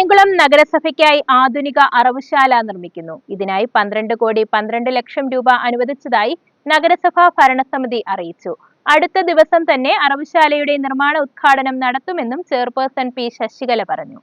കായംകുളം നഗരസഭയ്ക്കായി ആധുനിക അറവുശാല നിർമ്മിക്കുന്നു. ഇതിനായി പന്ത്രണ്ട് കോടി പന്ത്രണ്ട് ലക്ഷം രൂപ അനുവദിച്ചതായി നഗരസഭാ ഭരണസമിതി അറിയിച്ചു. അടുത്ത ദിവസം തന്നെ അറവുശാലയുടെ നിർമ്മാണ ഉദ്ഘാടനം നടത്തുമെന്നും ചെയർപേഴ്സൺ പി ശശികല പറഞ്ഞു.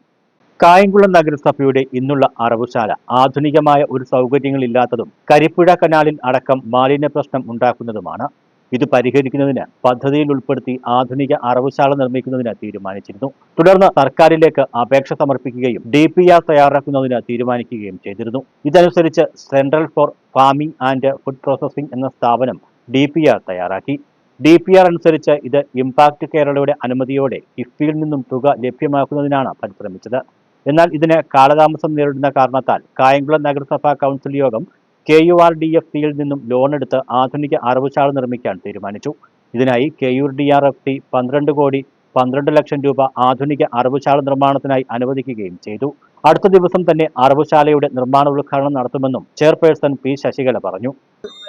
കായംകുളം നഗരസഭയുടെ ഇന്നുള്ള അറവുശാല ആധുനികമായ ഒരു സൗകര്യങ്ങളില്ലാത്തതും കരിപ്പുഴ കനാലിൽ അടക്കം മാലിന്യ പ്രശ്നം ഉണ്ടാക്കുന്നതുമാണ് ഇത് പരിഹരിക്കുന്നതിന് പദ്ധതിയിൽ ഉൾപ്പെടുത്തി ആധുനിക അറവുശാല നിർമ്മിക്കുന്നതിന് തീരുമാനിച്ചിരുന്നു. തുടർന്ന് സർക്കാരിലേക്ക് അപേക്ഷ സമർപ്പിക്കുകയും ഡി പി ആർ തയ്യാറാക്കുന്നതിന് തീരുമാനിക്കുകയും ചെയ്തിരുന്നു. ഇതനുസരിച്ച് central for farming and food processing എന്ന സ്ഥാപനം ഡി പി ആർ തയ്യാറാക്കി. ഡി പി ആർ അനുസരിച്ച് ഇത് ഇമ്പാക്ട് കേരളയുടെ അനുമതിയോടെ കിഫ്ബിയിൽ നിന്നും തുക ലഭ്യമാക്കുന്നതിനാണ് പരിശ്രമിച്ചത്. എന്നാൽ ഇതിന് കാലതാമസം നേരിടുന്ന കാരണത്താൽ കായംകുളം നഗരസഭാ കൗൺസിൽ യോഗം K U R D F സിയിൽ നിന്നും ലോൺ എടുത്ത് ആധുനിക അറവുശാല നിർമ്മിക്കാൻ തീരുമാനിച്ചു. ഇതിനായി K U D R F T പന്ത്രണ്ട് കോടി പന്ത്രണ്ട് ലക്ഷം രൂപ ആധുനിക അറവുശാല നിർമ്മാണത്തിനായി അനുവദിക്കുകയും ചെയ്തു. അടുത്ത ദിവസം തന്നെ അറവുശാലയുടെ നിർമ്മാണ ഉദ്ഘാടനം നടത്തുമെന്നും ചെയർപേഴ്സൺ പി ശശികല പറഞ്ഞു.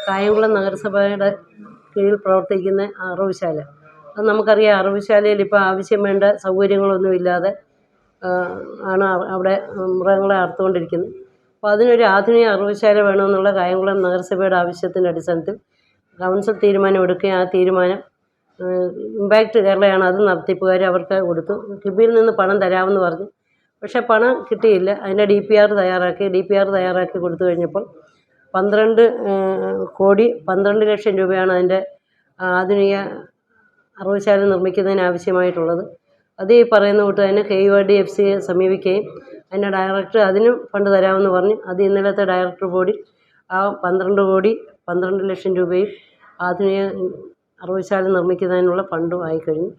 കായംകുളം നഗരസഭയുടെ കീഴിൽ പ്രവർത്തിക്കുന്ന അറവുശാല അത് നമുക്കറിയാം അറവുശാലയിൽ ഇപ്പോൾ ആവശ്യം വേണ്ട സൗകര്യങ്ങളൊന്നും ഇല്ലാതെ ആണ് അവിടെ മൃഗങ്ങളെ അറുത്തുകൊണ്ടിരിക്കുന്നത്. അപ്പോൾ അതിനൊരു ആധുനിക അറവുശാല വേണമെന്നുള്ള കായംകുളം നഗരസഭയുടെ ആവശ്യത്തിന്റെ അടിസ്ഥാനത്തിൽ കൗൺസിൽ തീരുമാനം എടുക്കുകയും ആ തീരുമാനം ഇമ്പാക്റ്റ് കേരളയാണ് അത് നടത്തിപ്പുകാർ അവർക്ക് കൊടുത്തു. കിബിയിൽ നിന്ന് പണം തരാമെന്ന് പറഞ്ഞു. പക്ഷേ പണം കിട്ടിയില്ല. അതിന്റെ ഡി പി ആർ തയ്യാറാക്കി. ഡി പി ആർ തയ്യാറാക്കി കൊടുത്തു കഴിഞ്ഞപ്പോൾ പന്ത്രണ്ട് കോടി പന്ത്രണ്ട് ലക്ഷം രൂപയാണ് അതിന്റെ ആധുനിക അറവുശാല നിർമ്മിക്കുന്നതിന് ആവശ്യമായിട്ടുള്ളത്. അത് ഈ പറയുന്ന കൂട്ട് തന്നെ K U R D F സിയെ സമീപിക്കുകയും അതിന്റെ ഡയറക്ടർ അതിനും ഫണ്ട് തരാമെന്ന് പറഞ്ഞു അത് ഇന്നലത്തെ ഡയറക്ടർ ബോർഡിൽ ആ പന്ത്രണ്ട് കോടി പന്ത്രണ്ട് ലക്ഷം രൂപയും ആധുനിക അറവുശാല നിർമ്മിക്കുന്നതിനുള്ള ഫണ്ടും ആയിക്കഴിഞ്ഞു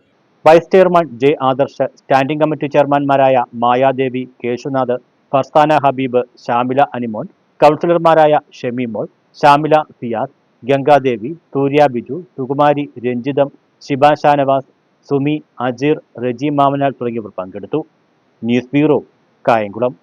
vice chairman J Adarsh standing committee ചെയർമാൻമാരായ Mayadevi Keshunath Farsana Habeeb Shamila Animon കൗൺസിലർമാരായ ഷെമിമോൾ ഷാമില ഫിയാസ് ഗംഗാദേവി തൂര്യ ബിജു സുകുമാരി രഞ്ജിതം ശിബ ഷാനവാസ് സുമി അജീർ റജി മാമനാൽ തുടങ്ങിയവർ പങ്കെടുത്തു. News bureau Kayamkulam